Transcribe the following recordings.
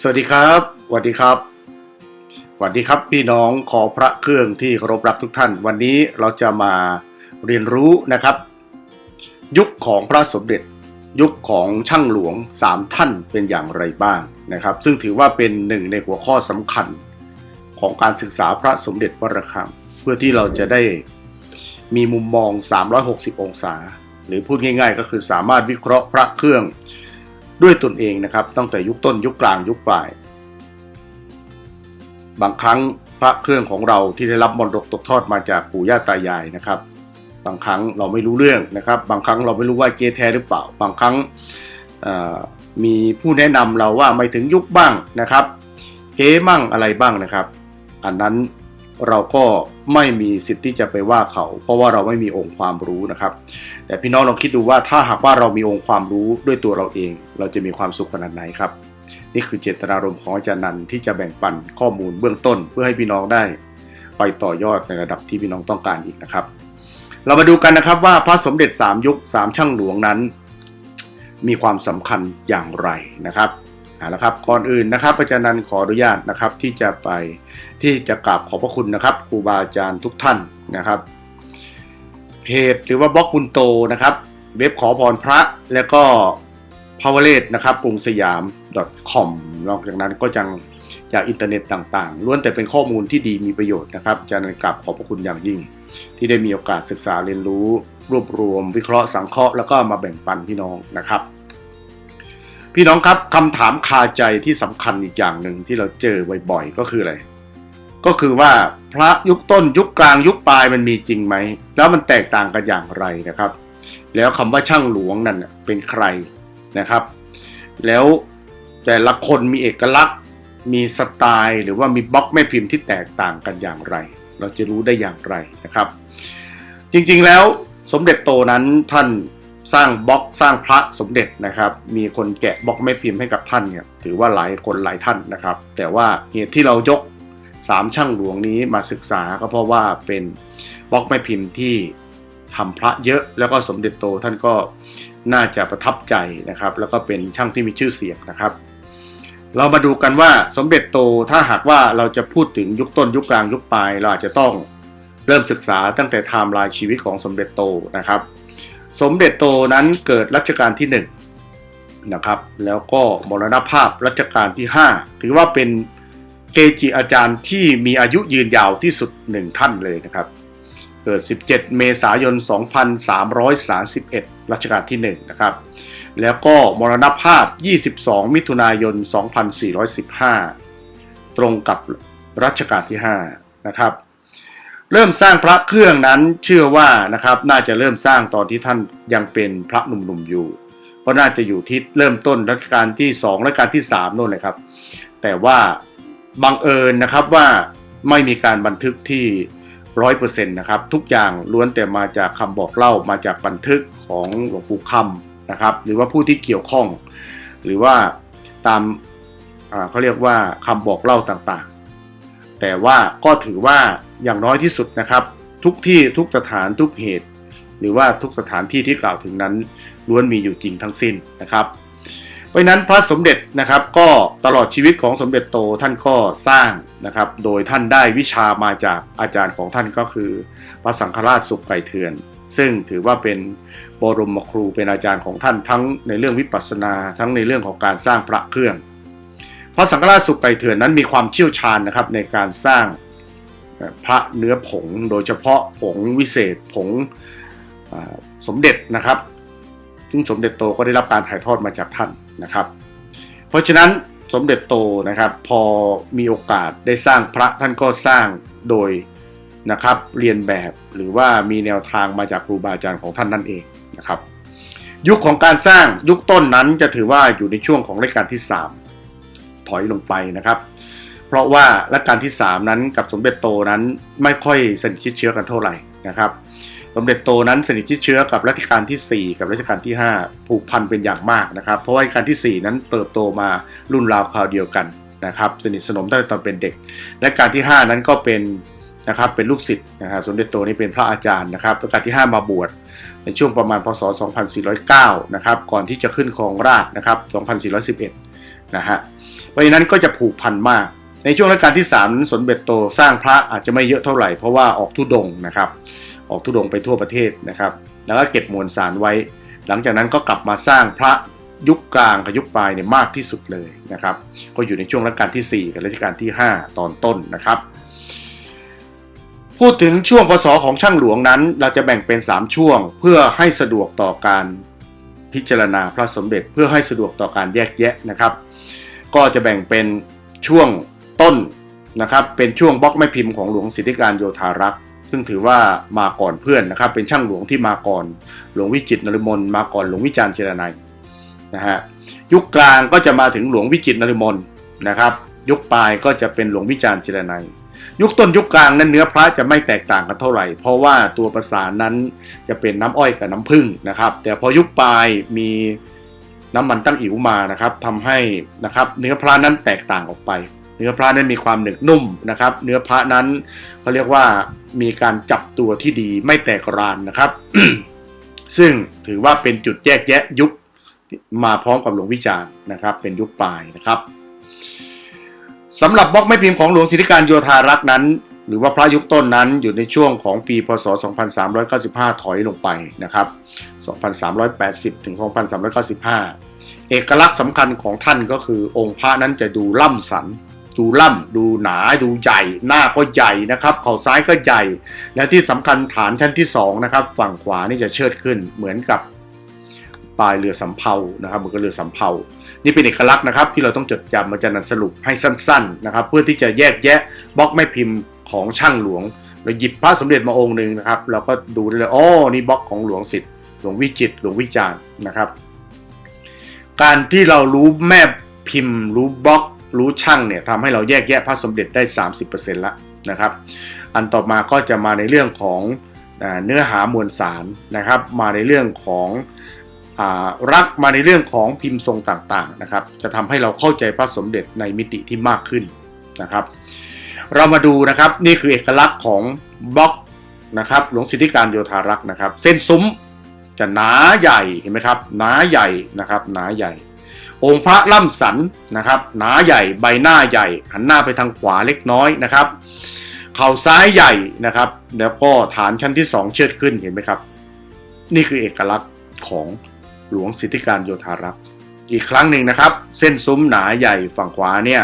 สวัสดีครับสวัสดีครับสวัสดีครับพี่น้องขอพระเครื่องที่เคารพรักทุกท่าน วันนี้เราจะมาเรียนรู้นะครับ ยุคของพระสมเด็จ ยุคของช่างหลวงสามท่านเป็นอย่างไรบ้างนะครับ ซึ่งถือว่าเป็นหนึ่งในหัวข้อสำคัญของการศึกษาพระสมเด็จวรคังเพื่อที่เราจะได้มีมุมมอง 360 องศา หรือพูดง่ายๆ ก็คือสามารถวิเคราะห์พระเครื่อง ด้วยตนเองนะครับ ตั้งแต่ยุคต้นยุคกลางยุคปลาย บางครั้งพระเครื่องของเราที่ได้รับมรดกตกทอดมาจากปู่ย่าตายายนะครับ บางครั้งเราไม่รู้เรื่องนะครับ บางครั้งเราไม่รู้ว่าเกแท้หรือเปล่า บางครั้งมีผู้แนะนำเราว่าไม่ถึงยุคบ้างนะครับเก๊มั่งอะไรบ้างนะครับ อันนั้น เราก็ไม่มีสิทธิ์ที่จะไปว่าเขา เพราะว่าเราไม่มีองค์ความรู้นะครับ แต่พี่น้องลองคิดดูว่าถ้าหากว่าเรามีองค์ความรู้ด้วยตัวเราเอง เราจะมีความสุขขนาดไหนครับ นี่คือเจตนารมณ์ของอาจารย์นันที่จะแบ่งปันข้อมูลเบื้องต้น เพื่อให้พี่น้องได้ ไปต่อยอดในระดับที่พี่น้องต้องการอีกนะครับ เรามาดูกันนะครับว่าพระสมเด็จ3ยุค3ช่างหลวงนั้น มีความสำคัญอย่างไรนะครับ เอาละครับก่อนอื่นนะครับอาจารย์นันขออนุญาตนะครับที่จะไปที่จะกราบขอบพระคุณนะครับครูบาอาจารย์ทุกท่านนะครับเพจหรือว่าบล็อกบุญโตนะครับเว็บขอพรพระแล้วก็พาวเวเลตนะครับกรุงสยาม .com นอกจากนั้นก็จังจากอินเทอร์เน็ตต่างๆล้วนแต่เป็นข้อมูลที่ดีมีประโยชน์นะครับอาจารย์นันกราบขอบพระคุณอย่างยิ่ง ที่ได้มีโอกาสศึกษาเรียนรู้ รวบรวม วิเคราะห์สังเคราะห์แล้วก็มาแบ่งปันพี่น้องนะครับ พี่น้องครับคำถามคาใจที่สำคัญอีกอย่างหนึ่งที่เราเจอบ่อยๆก็คืออะไร ก็คือว่าพระยุคต้นยุคกลางยุคปลายมันมีจริงไหม แล้วมันแตกต่างกันอย่างไรนะครับ แล้วคำว่าช่างหลวงนั่นเป็นใครนะครับ แล้วแต่ละคนมีเอกลักษณ์ มีสไตล์หรือว่ามีบล็อกแม่พิมพ์ที่แตกต่างกันอย่างไร เราจะรู้ได้อย่างไรนะครับ จริงๆแล้วสมเด็จโตนั้นท่าน สร้างบล็อกสร้างพระสมเด็จนะครับ มีคนแกะบล็อกแม่พิมพ์ให้กับท่านเนี่ยถือว่าหลายคนหลายท่านนะครับ แต่ว่าเหตุที่เรายกสามช่างหลวงนี้มาศึกษาก็เพราะว่าเป็นบล็อกแม่พิมพ์ที่ทำพระเยอะแล้วก็สมเด็จโตท่านก็น่าจะประทับใจนะครับ แล้วก็เป็นช่างที่มีชื่อเสียงนะครับ เรามาดูกันว่าสมเด็จโตถ้าหากว่าเราจะพูดถึงยุคต้นยุคกลางยุคปลาย เราอาจจะต้องเริ่มศึกษาตั้งแต่ไทม์ไลน์ชีวิตของสมเด็จโตนะครับ สมเด็จโตนั้นเกิดรัชกาลที่1นะครับ แล้วก็มรณภาพรัชกาลที่ 5 ถือว่าเป็นเกจิอาจารย์ที่มีอายุยืนยาวที่สุดหนึ่งท่านเลยนะครับ เกิด 17 เมษายน 2331 รัชกาลที่1นะครับ แล้วก็มรณภาพ 22 มิถุนายน 2415 ตรงกับรัชกาลที่ 5 นะครับ เริ่มสร้างพระเครื่องนั้นเชื่อว่านะครับน่าจะเริ่มสร้างตอนที่ท่านยังเป็นพระหนุ่มๆอยู่ ก็น่าจะอยู่ที่เริ่มต้นรัชกาลที่2รัชกาลที่3โน่นเลยครับ แต่ว่าบังเอิญนะครับว่าไม่มีการบันทึกที่ร้อยเปอร์เซ็นต์นะครับทุกอย่างล้วนแต่มาจากคำบอกเล่ามาจากบันทึกของหลวงปู่คำนะครับหรือว่าผู้ที่เกี่ยวข้อง หรือว่าตามเขาเรียกว่าคำบอกเล่าต่างๆ แต่ว่าก็ถือว่า อย่างน้อยที่สุดนะครับ ทุกที่ทุกสถานทุกเหตุ หรือว่าทุกสถานที่ที่กล่าวถึงนั้นล้วนมีอยู่จริงทั้งสิ้นนะครับ เพราะนั้นพระสมเด็จนะครับก็ตลอดชีวิตของสมเด็จโตท่านก็สร้างนะครับ โดยท่านได้วิชามาจากอาจารย์ของท่านก็คือ พระสังฆราชสุขไก่เถือน ซึ่งถือว่าเป็นบรมครูเป็นอาจารย์ของท่านทั้งในเรื่องวิปัสสนา ทั้งในเรื่องของการสร้างพระเครื่องพระสังฆราชสุขไก่เถื่อนนั้นมีความเชี่ยวชาญนะครับในการสร้าง พระเนื้อผงโดยเฉพาะผงวิเศษผงสมเด็จนะครับ ซึ่งสมเด็จโตก็ได้รับการถ่ายทอดมาจากท่านนะครับ เพราะฉะนั้นสมเด็จโตนะครับพอมีโอกาสได้สร้างพระท่านก็สร้างโดยนะครับเรียนแบบหรือว่ามีแนวทางมาจากครูบาอาจารย์ของท่านนั่นเองนะครับ ยุคของการสร้างยุคต้นนั้นจะถือว่าอยู่ในช่วงของรัชกาลที่ 3 ถอยลงไปนะครับ เพราะว่ารัชกาลที่ 3 นั้นกับสมเด็จโตนั้นไม่ค่อยสนิทชิดเชื้อกันเท่าไหร่นะครับ สมเด็จโตนั้นสนิทชิดเชื้อกับรัชกาลที่ 4 กับรัชกาลที่ 5 ผูกพันเป็นอย่างมากนะครับ เพราะว่ารัชกาลที่ 4 นั้นเติบโตมารุ่นราวคราวเดียวกันนะครับ สนิทสนมตั้งแต่ตอนเป็นเด็ก และการที่ 5 นั้นก็เป็นนะครับเป็นลูกศิษย์นะครับสมเด็จโตนี่เป็นพระอาจารย์นะครับรัชกาลที่ 5 มาบวชในช่วงประมาณพศ 2409 นะครับ ก่อนที่จะขึ้นครองราชนะครับ 2411 นะฮะเพราะฉะนั้นก็จะผูกพันมาก ในช่วงรัชกาลที่3นั้นสมเด็จโตสร้างพระอาจจะไม่เยอะเท่าไหร่เพราะว่าออกทุดงนะครับ ออกทุดงไปทั่วประเทศนะครับ แล้วก็เก็บมวลสารไว้ หลังจากนั้นก็กลับมาสร้างพระยุคกลางกับยุคปลายเนี่ยมากที่สุดเลยนะครับ ก็อยู่ในช่วงรัชกาลที่ 4 กับรัชกาลที่ 5 ตอนต้นนะครับ พูดถึงช่วงพศของช่างหลวงนั้น เราจะแบ่งเป็น 3 ช่วง เพื่อให้สะดวกต่อการพิจารณาพระสมเด็จ เพื่อให้สะดวกต่อการแยกแยะนะครับ ก็จะแบ่งเป็นช่วง ต้นนะครับเป็นช่วงบล็อกไม้พิมพ์ของหลวงสิทธิการโยธารักษ์ซึ่งถือว่ามาก่อนเพื่อนนะครับ เป็นช่างหลวงที่มาก่อน หลวงวิจิตนรนฤมลมาก่อนหลวงวิจารณ์เจรนัยนะฮะยุคกลางก็จะมาถึงหลวงวิจิตนรนฤมลนะครับ ยุคปลายก็จะเป็นหลวงวิจารณ์เจรนัยยุคต้นยุคกลางนั้นเนื้อพระจะไม่แตกต่างกันเท่าไหร่ เพราะว่าตัวประสานนั้นจะเป็นน้ำอ้อยกับน้ำผึ้งนะครับ แต่พอยุคปลายมีน้ำมันตั้งอิ๋วมานะครับทำให้นะครับเนื้อพระนั้นแตกต่างออกไป เนื้อพระนั้นมีความหนึบนุ่มนะครับ เนื้อพระนั้นเขาเรียกว่ามีการจับตัวที่ดีไม่แตกรานนะครับ ซึ่งถือว่าเป็นจุดแยกแยะยุคมาพร้อมกับหลวงวิจารณ์นะครับ เป็นยุคปลายนะครับสำหรับบล็อกไม้พิมพ์ของหลวงสิทธิการโยธารักษ์นั้น หรือว่าพระยุคต้นนั้นอยู่ในช่วงของปีพศ 2395 ถอยลงไปนะครับ 2380 ถึง 2395 เอกลักษณ์สำคัญของท่านก็คือองค์พระนั้นจะดูล่ำสัน ดูล่ำดูหนาดูใหญ่ หน้าก็ใหญ่นะครับเข่าซ้ายก็ใหญ่ และที่สำคัญฐานชั้นที่2นะครับฝั่งขวานี่จะเชิดขึ้นเหมือนกับปลายเรือสำเภานะครับเหมือนกับเรือสำเภานี่เป็นเอกลักษณ์นะครับที่เราต้องจดจำมาจะนันสรุปให้สั้นๆนะครับเพื่อที่จะแยกแยะบล็อกแม่พิมพ์ของช่างหลวงเราหยิบพระสมเด็จมาองค์หนึ่งนะครับเราก็ดูได้เลยอ๋อนี่บล็อกของหลวงสิทธิ์หลวงวิจิตหลวงวิจารณ์นะครับ การที่เรารู้แม่พิมพ์รู้บล็อก รู้ช่างเนี่ยทำให้เราแยกแยะพระสมเด็จได้ 30%ละนะครับ อันต่อมาก็จะมาในเรื่องของเนื้อหามวลสารนะครับ มาในเรื่องของอรักมาในเรื่องของพิมพ์ทรงต่างๆนะครับ จะทำให้เราเข้าใจพระสมเด็จในมิติที่มากขึ้นนะครับ เรามาดูนะครับนี่คือเอกลักษณ์ของบล็อกนะครับหลวงสิทธิการโยธารักษ์นะครับ เส้นซุ้มจะหนาใหญ่เห็นไหมครับหนาใหญ่นะครับหนาใหญ่ องค์พระล่ำสันนะครับ หนาใหญ่ใบหน้าใหญ่ หันหน้าไปทางขวาเล็กน้อยนะครับ เข่าซ้ายใหญ่นะครับ แล้วก็ฐานชั้นที่ 2 เชิดขึ้นเห็นไหมครับ นี่คือเอกลักษณ์ของหลวงสิทธิการโยธารักษ์อีกครั้งหนึ่งนะครับ เส้นซุ้มหนาใหญ่ฝั่งขวาเนี่ย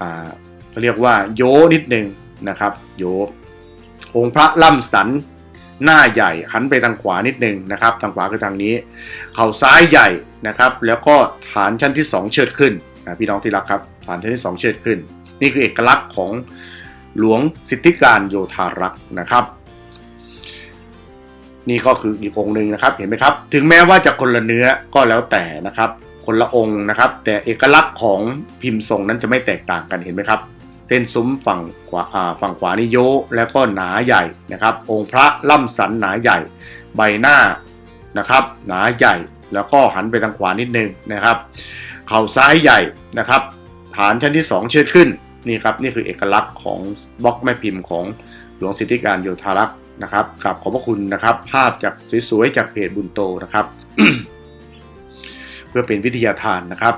อ่าเขาเรียกว่าโยนิดหนึ่งนะครับ โยองค์พระล่ำสัน หน้าใหญ่หันไปทางขวานิดหนึ่งนะครับ ทางขวาคือทางนี้ เข่าซ้ายใหญ่นะครับ แล้วก็ฐานชั้นที่ 2 เชิดขึ้นนะพี่น้องที่รักครับ ฐานชั้นที่ 2 เชิดขึ้น นี่คือเอกลักษณ์ของหลวงสิทธิการโยธารักษ์นะครับ นี่ก็คืออีกองค์หนึ่งนะครับ เห็นไหมครับ ถึงแม้ว่าจะคนละเนื้อก็แล้วแต่นะครับ คนละองค์นะครับ แต่เอกลักษณ์ของพิมพ์ทรงนั้นจะไม่แตกต่างกันเห็นไหมครับ เส้นซุ้มฝั่งขวาฝั่งขวานี่โยแล้วก็หนาใหญ่นะครับ องค์พระล่ำสันหนาใหญ่ ใบหน้านะครับ หนาใหญ่แล้วก็หันไปทางขวานิดนึงนะครับ เข่าซ้ายใหญ่นะครับ ฐานชั้นที่ 2 เชิดขึ้นนี่ครับนี่คือเอกลักษณ์ของบล็อกแม่พิมพ์ของหลวงสิทธิการโยธารักษ์นะครับกราบขอบพระคุณนะครับ ภาพจากสวยๆจากเพจบุญโตนะครับ เพื่อเป็นวิทยาทานนะครับ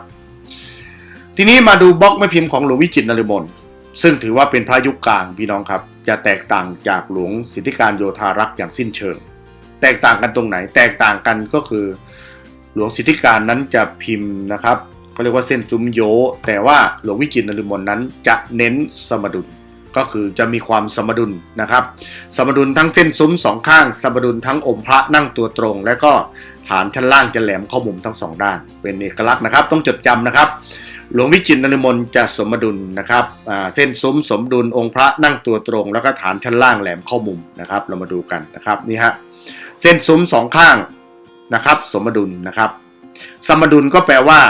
ทีนี้มาดูบล็อกแม่พิมพ์ของหลวงวิจิตรนฤมล ซึ่งถือว่าเป็นพระยุคกลางพี่น้องครับ จะแตกต่างจากหลวงสิทธิการโยธารักษ์อย่างสิ้นเชิง แตกต่างกันตรงไหน แตกต่างกันก็คือ หลวงสิทธิการนั้นจะพิมพ์นะครับเขาเรียกว่าเส้นซุ้มโย แต่ว่าหลวงวิจิตรนฤมลนั้นจะเน้นสมดุลก็คือจะมีความสมดุลนะครับ สมดุลทั้งเส้นซุ้มสองข้าง สมดุลทั้งองค์พระนั่งตัวตรง และก็ฐานชั้นล่างจะแหลมเข้ามุมทั้งสองด้าน เป็นเอกลักษณ์นะครับ ต้องจดจำนะครับ หลวงวิจิตรนฤมลจะสมดุลนะครับเส้นซุ้มสมดุลองค์พระนั่งตัวตรง แล้วก็ฐานชั้นล่างแหลมเข้ามุมนะครับ เรามาดูกันนะครับนี่ฮะเส้นซุ้มสองข้างนะครับ สมดุลนะครับ สมดุลก็แปลว่า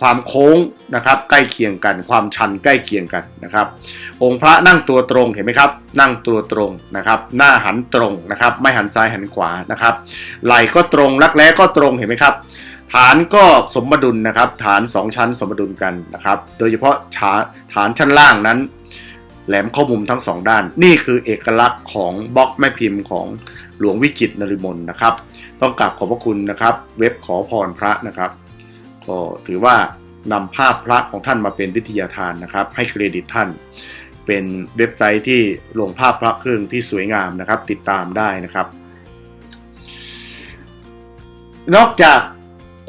ความโค้งนะครับ ใกล้เคียงกัน ความชันใกล้เคียงกันนะครับ องค์พระนั่งตัวตรงเห็นไหมครับ นั่งตัวตรงนะครับ หน้าหันตรงนะครับ ไม่หันซ้ายหันขวานะครับไหล่ก็ตรงรักแร้ก็ตรงเห็นไหมครับ ฐานก็สมดุลนะครับ ฐาน 2 ชั้นสมดุลกันนะครับ โดยเฉพาะฐานฐานชั้นล่างนั้น แหลมเข้ามุมทั้งสองด้าน นี่คือเอกลักษณ์ของบล็อกแม่พิมพ์ของหลวงวิจิตรนฤมลนะครับ ต้องกราบขอบพระคุณนะครับ เว็บขอพรพระนะครับ ก็ถือว่านำภาพพระของท่านมาเป็นวิทยาทานนะครับ ให้เครดิตท่าน เป็นเว็บไซต์ที่ลงภาพพระเครื่องที่สวยงามนะครับ ติดตามได้นะครับ นอกจาก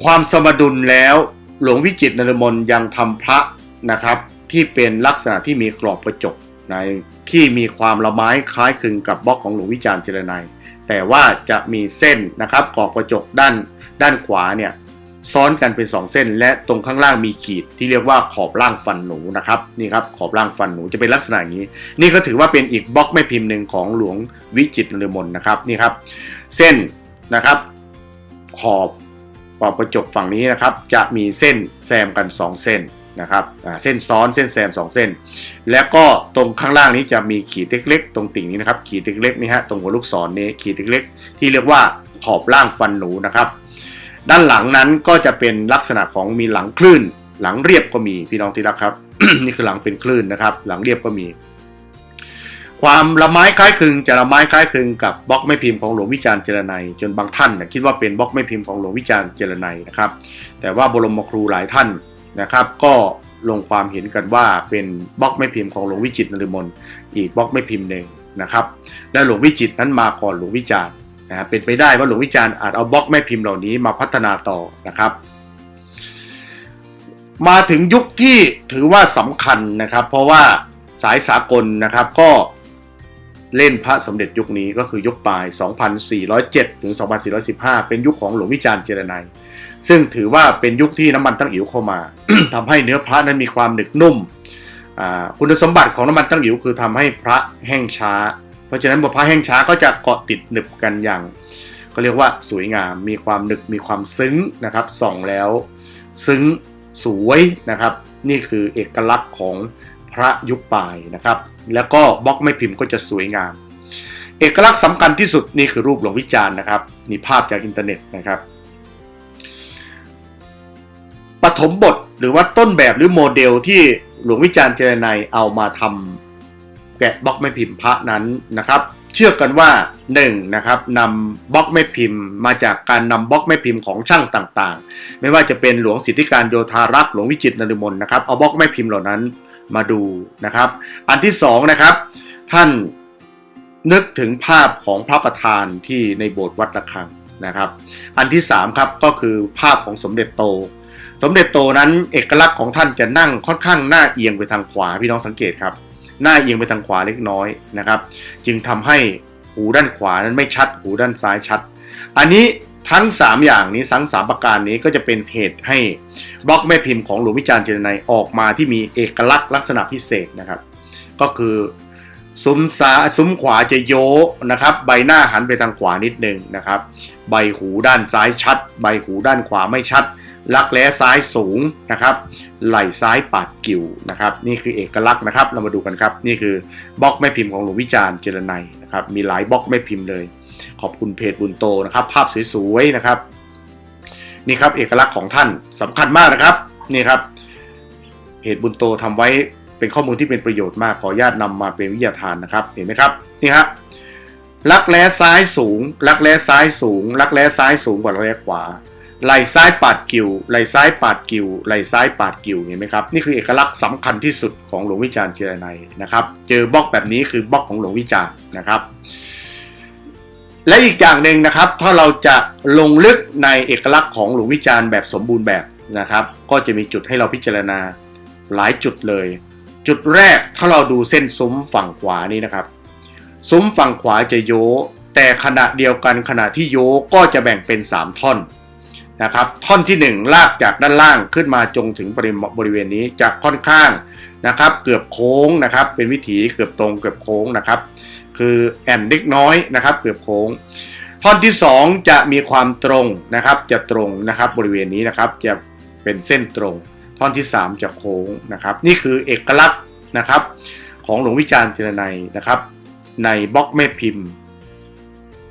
ความสมดุลแล้วหลวงวิจิตรนรมนยังทำพระนะครับ ที่เป็นลักษณะที่มีกรอบประจกในที่มีความละไม้คล้ายคลึงกับบล็อกของหลวงวิจารณ์เจรไนยแต่ว่าจะมีเส้นนะครับกรอบประจกด้านด้านขวาเนี่ยซ้อนกันเป็น 2 เส้น และตรงข้างล่างมีขีดที่เรียกว่าขอบล่างฟันหนูนะครับนี่ครับขอบล่างฟันหนูจะเป็นลักษณะนี้ นี่ก็ถือว่าเป็นอีกบล็อกแม่พิมพ์หนึ่งของหลวงวิจิตรนรมนนะครับนี่ครับ เส้นนะครับ ขอบ ขอบประจกฝั่งนี้นะครับจะมีเส้นแซมกัน 2 เส้นนะครับเส้นซ้อนเส้นแซม 2 เส้น แล้วก็ตรงข้างล่างนี้จะมีขีดเล็กๆ ตรงติ่งนี้นะครับขีดเล็กๆนี่ฮะตรงหัวลูกศรนี้ขีดเล็กๆ ที่เรียกว่าขอบล่างฟันหนูนะครับ ด้านหลังนั้นก็จะเป็นลักษณะของมีหลังคลื่น หลังเรียบก็มีพี่น้องที่รักครับ นี่คือหลังเป็นคลื่นนะครับ หลังเรียบก็มี ความละไม้คล้ายคลึงจะละไม้คล้ายคลึงกับบล็อกแม่พิมพ์ของหลวงวิจารณ์เจรไนยจนบางท่านนะคิดว่าเป็นบล็อกแม่พิมพ์ของหลวงวิจารณ์เจรไนยนะครับ แต่ว่าบรมครูหลายท่านนะครับ ก็ลงความเห็นกันว่าเป็นบล็อกแม่พิมพ์ของหลวงวิจิตนรนฤมลอีกบล็อกแม่พิมพ์หนึ่งนะครับ และหลวงวิจิตนั้นมาก่อนหลวงวิจารณ์นะฮะเป็นไปได้ว่าหลวงวิจารณ์อาจเอาบล็อกแม่พิมพ์เหล่านี้มาพัฒนาต่อนะครับ มาถึงยุคที่ถือว่าสำคัญนะครับ เพราะว่าสายสากลนะครับก็ เล่นพระสมเด็จยุคนี้ก็คือยุคปลาย 2407 ถึง 2415 เป็นยุคของหลวงวิจารณ์เจรไนยซึ่งถือว่าเป็นยุคที่น้ำมันตั้งอิ๋วเข้ามาทำให้เนื้อพระนั้นมีความหนึบนุ่มอ่าคุณสมบัติของน้ำมันตั้งอิ๋วคือทำให้พระแห้งช้า เพราะฉะนั้นพอพระแห้งช้าก็จะเกาะติดหนึบกันอย่างเขาเรียกว่าสวยงาม มีความหนึบมีความซึ้งนะครับส่องแล้ว ซึ้งสวยนะครับ นี่คือเอกลักษณ์ของ พระยุคปลายนะครับ แล้วก็บล็อกไม่พิมพ์ก็จะสวยงาม เอกลักษณ์สำคัญที่สุดนี่คือรูปหลวงวิจารณ์นะครับนี่ภาพจากอินเทอร์เน็ตนะครับปฐมบทหรือว่าต้นแบบหรือโมเดลที่หลวงวิจารณ์เจรไนยเอามาทำแกะบล็อกไม่พิมพ์พระนั้นนะครับ เชื่อกันว่า1นะครับนำบล็อกไม่พิมพ์ มาจากการนำบล็อกไม่พิมพ์ของช่างต่างๆ ไม่ว่าจะเป็นหลวงสิทธิการโยธารักษ์หลวงวิจิตรนฤมลนะครับเอาบล็อกไม่พิมพ์เหล่านั้น มาดูนะครับ อันที่สองนะครับท่านนึกถึงภาพของพระประธานที่ในโบสถ์วัดระฆังนะครับ อันที่สามครับก็คือภาพของสมเด็จโต สมเด็จโตนั้นเอกลักษณ์ของท่านจะนั่งค่อนข้างหน้าเอียงไปทางขวาพี่น้องสังเกตครับ หน้าเอียงไปทางขวาเล็กน้อยนะครับ จึงทำให้หูด้านขวานั้นไม่ชัดหูด้านซ้ายชัด อันนี้ ทั้ง 3 อย่างนี้ทั้งสามประการนี้ก็จะเป็นเหตุให้บล็อกแม่พิมพ์ของหลวงวิจารณ์เจรไนออกมาที่มีเอกลักษณ์ลักษณะพิเศษนะครับ ก็คือซุ้มซ้ายซุ้มขวาจะโยกนะครับ ใบหน้าหันไปทางขวานิดนึงนะครับ ใบหูด้านซ้ายชัด ใบหูด้านขวาไม่ชัด ลักแร้ซ้ายสูงนะครับ ไหล่ซ้ายปาดกิ่วนะครับ นี่คือเอกลักษณ์นะครับ เรามาดูกันครับ นี่คือบล็อกแม่พิมพ์ของหลวงวิจารณ์เจรไนนะครับ มีหลายบล็อกแม่พิมพ์เลย ขอบคุณเพจบุญโตนะครับ ภาพสวยๆนะครับ นี่ครับเอกลักษณ์ของท่านสำคัญมากนะครับนี่ครับเพจบุญโตทำไว้เป็นข้อมูลที่เป็นประโยชน์มากขออนุญาตนำมาเป็นวิทยาทานนะครับ เห็นไหมครับนี่ครับลักแร้ซ้ายสูงลักแร้ซ้ายสูงลักแร้ซ้ายสูงกว่าลักแร้ขวาไหล่ซ้ายปาดกิ่วไหล่ซ้ายปาดกิ่วไหล่ซ้ายปาดกิ่วเห็นไหมครับนี่คือเอกลักษณ์สำคัญที่สุดของหลวงวิจารณ์เจรไนนะครับ เจอบล็อกแบบนี้คือบล็อกของหลวงวิจารณ์นะครับ และอีกอย่างหนึ่งนะครับ ถ้าเราจะลงลึกในเอกลักษณ์ของหลวงวิจารณ์แบบสมบูรณ์แบบนะครับ ก็จะมีจุดให้เราพิจารณาหลายจุดเลย จุดแรกถ้าเราดูเส้นซุ้มฝั่งขวานี้นะครับ ซุ้มฝั่งขวาจะโยแต่ขณะเดียวกันขณะที่โยก็จะแบ่งเป็น 3 ท่อนนะครับ ท่อนที่ 1 ลากจากด้านล่างขึ้นมาจงถึงบริบริเวณนี้จะค่อนข้างนะครับ เกือบโค้งนะครับ เป็นวิถีเกือบตรงเกือบโค้งนะครับ คือแอนเล็กน้อยนะครับเกือบโค้งท่อนที่ 2 จะมีความตรงนะครับ จะตรงนะครับบริเวณนี้นะครับจะเป็นเส้นตรง ท่อนที่ 3 จะโค้งนะครับ นี่คือเอกลักษณ์นะครับ ของหลวงวิจารณ์เจรไนยนะครับ ในบล็อกแม่พิมพ์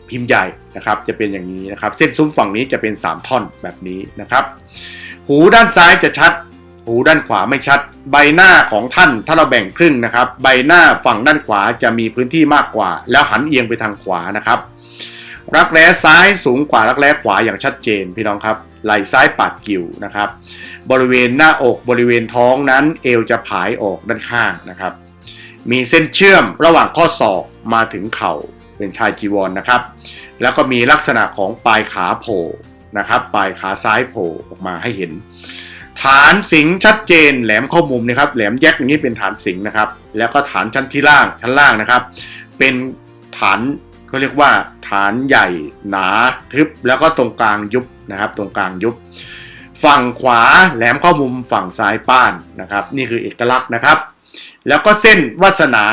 พิมพ์ใหญ่นะครับ จะเป็นอย่างนี้นะครับ เส้นซุ้มฝั่งนี้จะเป็น 3 ท่อนแบบนี้นะครับ หูด้านซ้ายจะชัด หูด้านขวาไม่ชัด ใบหน้าของท่านถ้าเราแบ่งครึ่งนะครับ ใบหน้าฝั่งด้านขวาจะมีพื้นที่มากกว่า แล้วหันเอียงไปทางขวานะครับ รักแร้ซ้ายสูงกว่ารักแร้ขวาอย่างชัดเจนพี่น้องครับไหล่ซ้ายปาดกิ่วนะครับ บริเวณหน้าอกบริเวณท้องนั้นเอวจะผายออกด้านข้างนะครับ มีเส้นเชื่อมระหว่างข้อศอกมาถึงเข่าเป็นชายจีวรนนะครับ แล้วก็มีลักษณะของปลายขาโผล่นะครับ ปลายขาซ้ายโผล่ออกมาให้เห็น ฐานสิงชัดเจน แหลมเข้ามุมนะครับแหลมแยกอย่างนี้เป็นฐานสิงนะครับ แล้วก็ฐานชั้นที่ล่างชั้นล่างนะครับ เป็นฐานเขาเรียกว่า ฐานใหญ่หนาทึบแล้วก็ตรงกลางยุบนะครับ ตรงกลางยุบ ฝั่งขวาแหลมเข้ามุมฝั่งซ้ายป้านนะครับ นี่คือเอกลักษณ์นะครับ แล้วก็เส้นวาสนา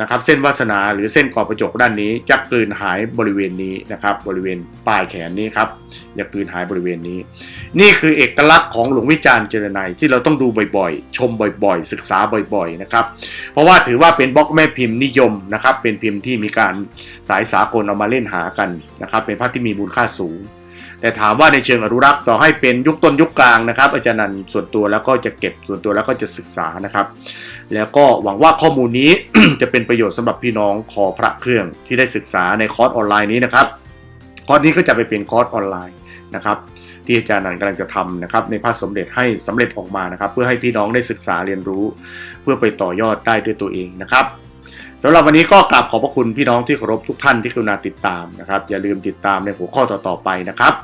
นะครับเส้นวาสนาหรือเส้นขอบประจกด้านนี้จะกลืนหายบริเวณนี้นะครับบริเวณปลายแขนนี้ครับจะกลืนหายบริเวณนี้ นี่คือเอกลักษณ์ของหลวงวิจารณ์เจรไนยที่เราต้องดูบ่อยๆ ชมบ่อยๆ ศึกษาบ่อยๆนะครับเพราะว่าถือว่าเป็นบล็อกแม่พิมพ์นิยมนะครับเป็นพิมพ์ที่มีการสายสากลเอามาเล่นหากันนะครับเป็นพระที่มีมูลค่าสูง แต่ถามว่าในเชิงอนุรักษ์ต่อให้เป็นยุคต้นยุคกลางนะครับ อาจารย์นันส่วนตัวแล้วก็จะเก็บส่วนตัวแล้วก็จะศึกษานะครับ แล้วก็หวังว่าข้อมูลนี้จะเป็นประโยชน์สำหรับพี่น้องคอพระเครื่องที่ได้ศึกษาในคอร์สออนไลน์นี้นะครับคอร์สนี้ก็จะไปเป็นคอร์สออนไลน์นะครับที่อาจารย์นันกำลังจะทำนะครับในพระสมเด็จให้สำเร็จออกมานะครับ เพื่อให้พี่น้องได้ศึกษาเรียนรู้ เพื่อไปต่อยอดได้ด้วยตัวเองนะครับ สำหรับวันนี้ก็กราบขอบพระคุณพี่น้องที่เคารพทุกท่านที่กรุณาติดตามนะครับ อย่าลืมติดตามในหัวข้อต่อๆไปนะครับ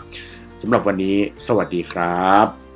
สำหรับวันนี้ สวัสดีครับ